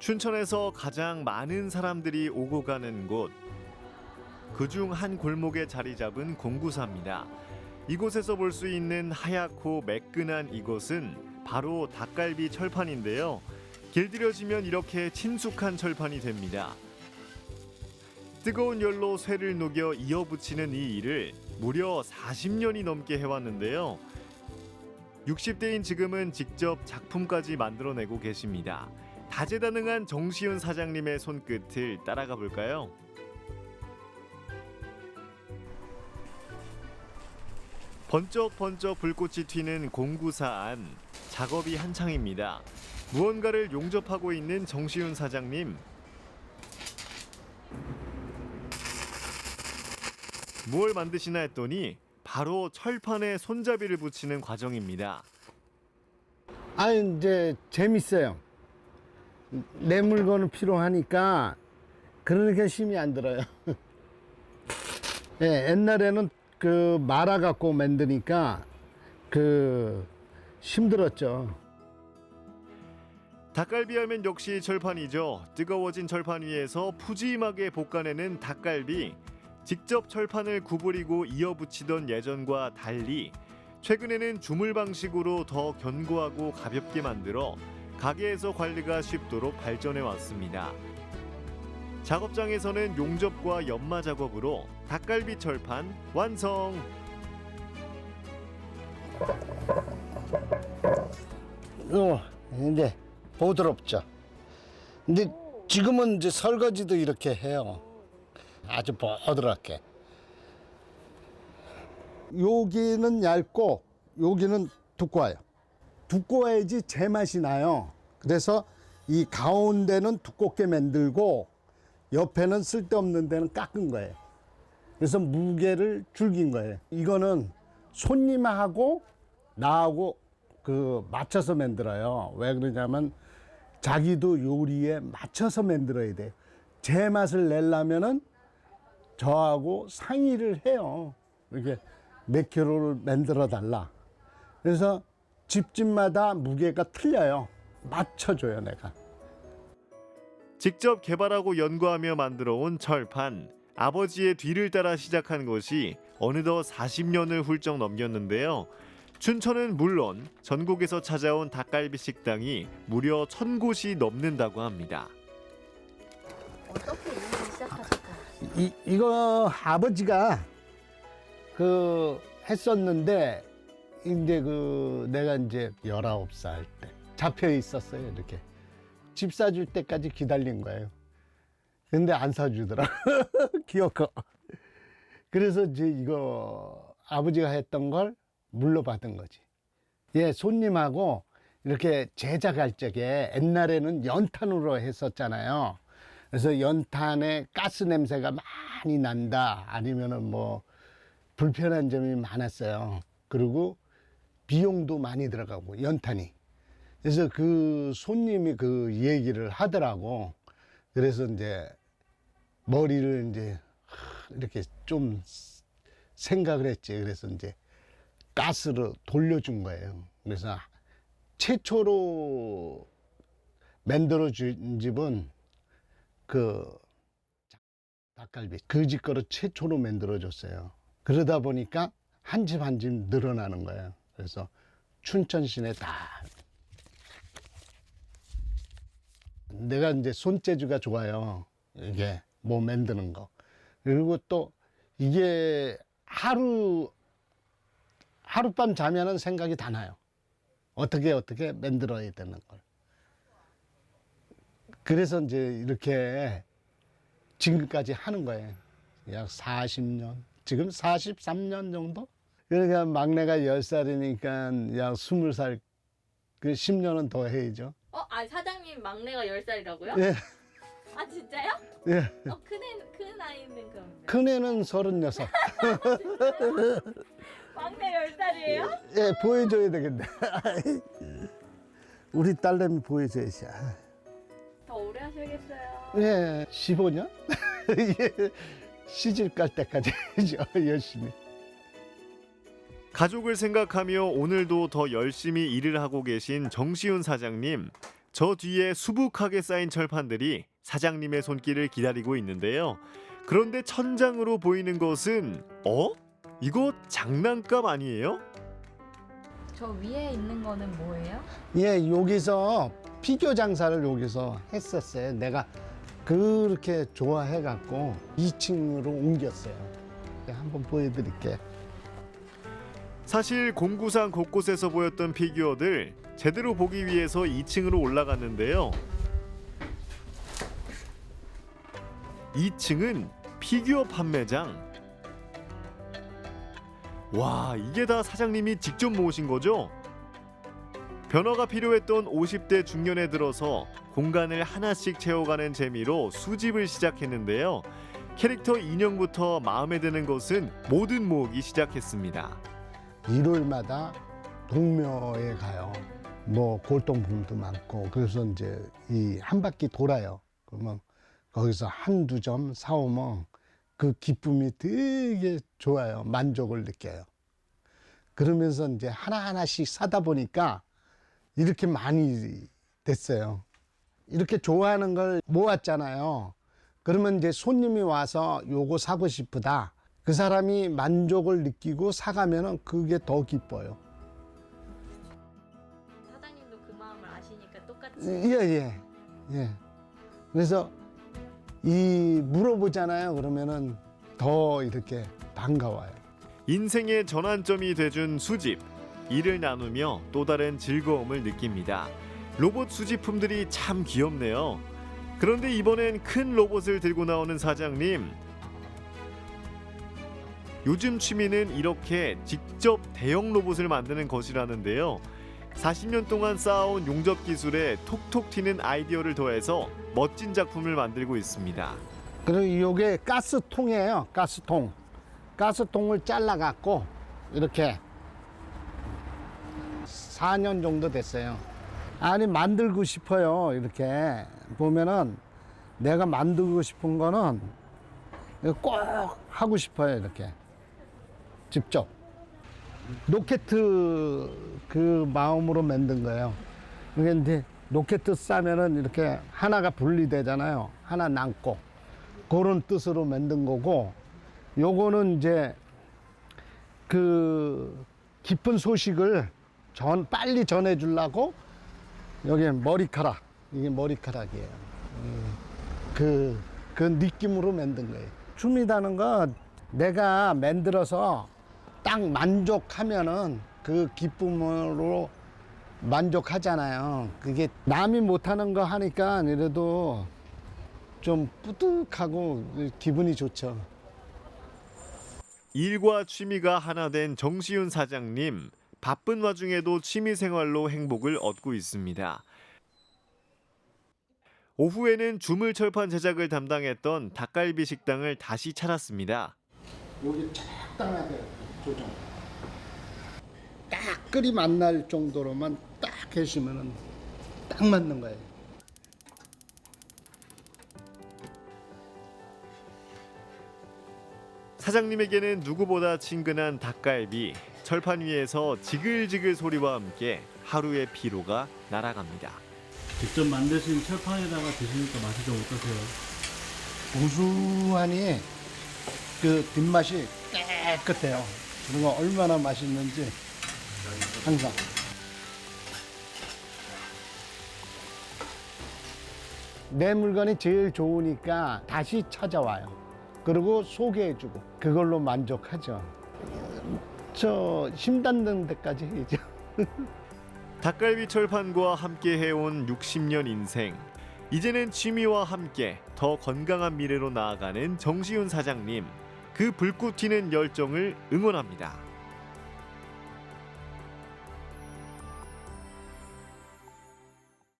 춘천에서 가장 많은 사람들이 오고 가는 곳. 그중 한 골목에 자리 잡은 공구사입니다. 이곳에서 볼 수 있는 하얗고 매끈한 이곳은 바로 닭갈비 철판인데요. 길들여지면 이렇게 친숙한 철판이 됩니다. 뜨거운 열로 쇠를 녹여 이어붙이는 이 일을 무려 40년이 넘게 해왔는데요. 60대인 지금은 직접 작품까지 만들어내고 계십니다. 다재다능한 정시훈 사장님의 손끝을 따라가 볼까요? 번쩍번쩍 불꽃이 튀는 공구사 안 작업이 한창입니다. 무언가를 용접하고 있는 정시훈 사장님. 무얼 만드시나 했더니 바로 철판에 손잡이를 붙이는 과정입니다. 아 이제 재밌어요. 내 물건은 필요하니까 그러니까 힘이 안 들어요. 예, 옛날에는 그 말아 갖고 만드니까 그 힘들었죠. 닭갈비 하면 역시 철판이죠. 뜨거워진 철판 위에서 푸짐하게 볶아내는 닭갈비. 직접 철판을 구부리고 이어붙이던 예전과 달리 최근에는 주물 방식으로 더 견고하고 가볍게 만들어 가게에서 관리가 쉽도록 발전해 왔습니다. 작업장에서는 용접과 연마 작업으로 닭갈비 철판 완성. 어, 이제 보드럽죠. 근데 지금은 이제 설거지도 이렇게 해요. 아주 보드럽게. 여기는 얇고 여기는 두꺼워요. 두꺼워야지 제맛이 나요. 그래서 이 가운데는 두껍게 만들고 옆에는 쓸데없는 데는 깎은 거예요. 그래서 무게를 줄긴 거예요. 이거는 손님하고 나하고 그 맞춰서 만들어요. 왜 그러냐면 자기도 요리에 맞춰서 만들어야 돼요. 제 맛을 내려면은 저하고 상의를 해요. 이렇게 몇 킬로를 만들어 달라. 그래서 집집마다 무게가 틀려요. 맞춰줘요, 내가. 직접 개발하고 연구하며 만들어 온 철판. 아버지의 뒤를 따라 시작한 것이 어느덧 40년을 훌쩍 넘겼는데요. 춘천은 물론 전국에서 찾아온 닭갈비 식당이 무려 천 곳이 넘는다고 합니다. 어떻게 일을 시작하셨어요? 이, 이거 아버지가 그 했었는데 이제 그 내가 이제 19살 때 잡혀 있었어요 이렇게. 집 사줄 때까지 기다린 거예요. 근데 안 사주더라 기어코 그래서 이제 이거 아버지가 했던 걸 물러받은 거지. 예 손님하고 이렇게 제작할 적에 옛날에는 연탄으로 했었잖아요. 그래서 연탄에 가스 냄새가 많이 난다. 아니면은 뭐 불편한 점이 많았어요. 그리고 비용도 많이 들어가고 연탄이. 그래서 그 손님이 그 얘기를 하더라고. 그래서 이제 머리를 이제 이렇게 좀 생각을 했지. 그래서 이제 가스로 돌려준 거예요. 그래서 최초로 만들어 준 집은 그 닭갈비 그 집 거로 최초로 만들어 줬어요. 그러다 보니까 한 집 한 집 늘어나는 거예요. 그래서 춘천 시내 다 내가 이제 손재주가 좋아요. 이게 뭐 만드는 거. 그리고 또 이게 하루 하룻밤 자면은 생각이 다 나요. 어떻게 어떻게 만들어야 되는 걸. 그래서 이제 이렇게 지금까지 하는 거예요. 약 40년. 지금 43년 정도? 그러니까 막내가 10살이니까 약 20살, 그 10년은 더 해야죠. 어, 아 사장님 막내가 10살이라고요? 예, 아 진짜요? 예. 어, 큰애 큰 아이는 그럼 큰애는 36. 막내 10살이에요? 예, 보여줘야 되겠네. 우리 딸내미 보여줘야지. 더 오래 하셔야겠어요. 예, 15년? 예, 시집 갈 때까지 해죠 열심히. 가족을 생각하며 오늘도 더 열심히 일을 하고 계신 정시훈 사장님. 저 뒤에 수북하게 쌓인 철판들이 사장님의 손길을 기다리고 있는데요. 그런데 천장으로 보이는 것은 어? 이거 장난감 아니에요? 저 위에 있는 거는 뭐예요? 예, 여기서 피규어 장사를 여기서 했었어요. 내가 그렇게 좋아해갖고 2층으로 옮겼어요. 네, 한번 보여드릴게 요. 사실 공구상 곳곳에서 보였던 피규어들 제대로 보기 위해서 2층으로 올라갔는데요. 2층은 피규어 판매장. 와, 이게 다 사장님이 직접 모으신 거죠? 변화가 필요했던 50대 중년에 들어서 공간을 하나씩 채워가는 재미로 수집을 시작했는데요. 캐릭터 인형부터 마음에 드는 것은 모든 모으기 시작했습니다. 일요일마다 동묘에 가요. 뭐 골동품도 많고 그래서 이제 이 한 바퀴 돌아요. 그러면 거기서 한두 점 사오면 그 기쁨이 되게 좋아요. 만족을 느껴요. 그러면서 이제 하나하나씩 사다 보니까 이렇게 많이 됐어요. 이렇게 좋아하는 걸 모았잖아요. 그러면 이제 손님이 와서 요거 사고 싶으다. 그 사람이 만족을 느끼고 사가면은 그게 더 기뻐요. 사장님도 그 마음을 아시니까 똑같이 예, 예, 예. 그래서 이 물어보잖아요. 그러면은 더 이렇게 반가워요. 인생의 전환점이 돼준 수집. 일을 나누며 또 다른 즐거움을 느낍니다. 로봇 수집품들이 참 귀엽네요. 그런데 이번엔 큰 로봇을 들고 나오는 사장님. 요즘 취미는 이렇게 직접 대형 로봇을 만드는 것이라는데요. 40년 동안 쌓아온 용접 기술에 톡톡 튀는 아이디어를 더해서 멋진 작품을 만들고 있습니다. 그리고 이게 가스통이에요. 가스통. 가스통을 잘라 갖고 이렇게 4년 정도 됐어요. 아니 만들고 싶어요. 이렇게 보면은 내가 만들고 싶은 거는 꼭 하고 싶어요. 이렇게 직접 로켓 그 마음으로 만든 거예요. 그런데 로켓 싸면은 이렇게 하나가 분리되잖아요. 하나 남고 그런 뜻으로 만든 거고 요거는 이제 그 기쁜 소식을 전 빨리 전해 주려고 여기 머리카락 이게 머리카락이에요. 그, 그 느낌으로 만든 거예요. 춤이라는 건 내가 만들어서 딱 만족하면은 그 기쁨으로 만족하잖아요. 그게 남이 못하는 거 하니까 이래도 좀 뿌듯하고 기분이 좋죠. 일과 취미가 하나 된 정시윤 사장님 바쁜 와중에도 취미 생활로 행복을 얻고 있습니다. 오후에는 주물 철판 제작을 담당했던 닭갈비 식당을 다시 차렸습니다. 여기 적당하게 조정. 딱 끓이 만날 정도로만 딱 계시면은 딱 맞는 거예요. 사장님에게는 누구보다 친근한 닭갈비 철판 위에서 지글지글 소리와 함께 하루의 피로가 날아갑니다. 직접 만드신 철판에다가 드시니까 맛이 좀 어떠세요? 고소하니 그 뒷맛이 깨끗해요. 그리고 얼마나 맛있는지 항상. 내 물건이 제일 좋으니까 다시 찾아와요. 그리고 소개해주고 그걸로 만족하죠. 저 힘닿는 데까지 해야죠. 닭갈비 철판과 함께 해온 60년 인생. 이제는 취미와 함께 더 건강한 미래로 나아가는 정시윤 사장님. 그 불꽃 튀는 열정을 응원합니다.